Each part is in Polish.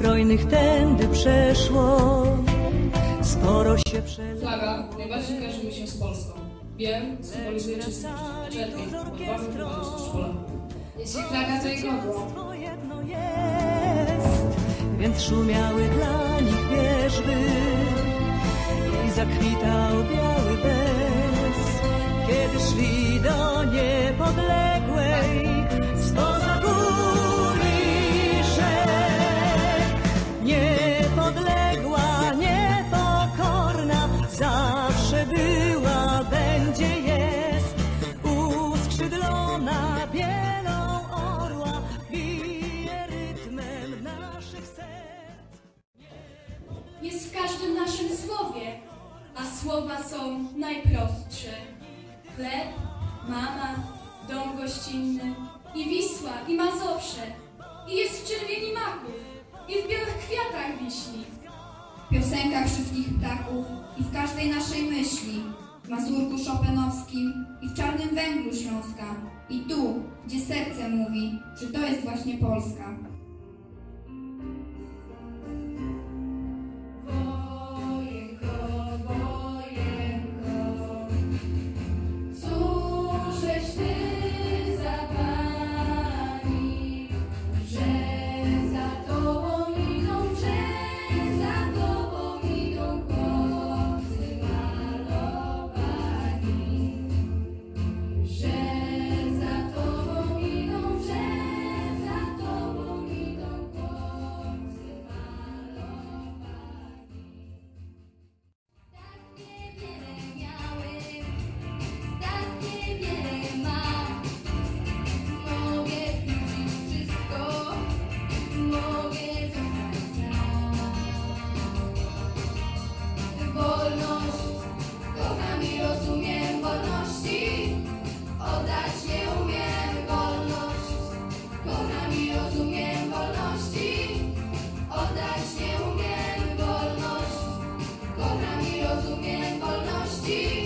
innych tędy przeszło. Sporo się przelało. Flaga najbardziej kojarzy mi się z Polską. Biel symbolizuje czystość, czerwień odwagę i wolność Polaków. Jeśli flaga to i godło. To jedno jest, więc szumiały dla nich wierzby i zakwitał biały najprostsze. Chleb, mama, dom gościnny i Wisła, i Mazowsze, i jest w czerwieni maków, i w białych kwiatach wiśni. W piosenkach wszystkich ptaków i w każdej naszej myśli, w Mazurku Chopinowskim i w Czarnym Węglu Śląska i tu, gdzie serce mówi, że to jest właśnie Polska. Rozumiem wolności,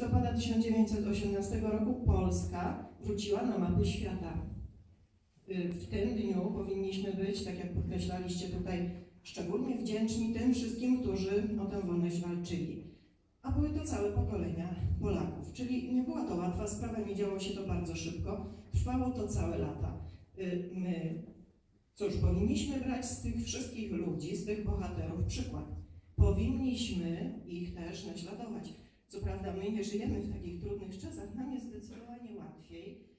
listopada 1918 roku Polska wróciła na mapy świata. Y, W tym dniu powinniśmy być, tak jak podkreślaliście tutaj, szczególnie wdzięczni tym wszystkim, którzy o tę wolność walczyli. A były to całe pokolenia Polaków, czyli nie była to łatwa sprawa, nie działo się to bardzo szybko, trwało to całe lata. Y, My, cóż, powinniśmy brać z tych wszystkich ludzi, z tych bohaterów przykład. Powinniśmy ich też naśladować. Co prawda my nie żyjemy w takich trudnych czasach, nam jest zdecydowanie łatwiej.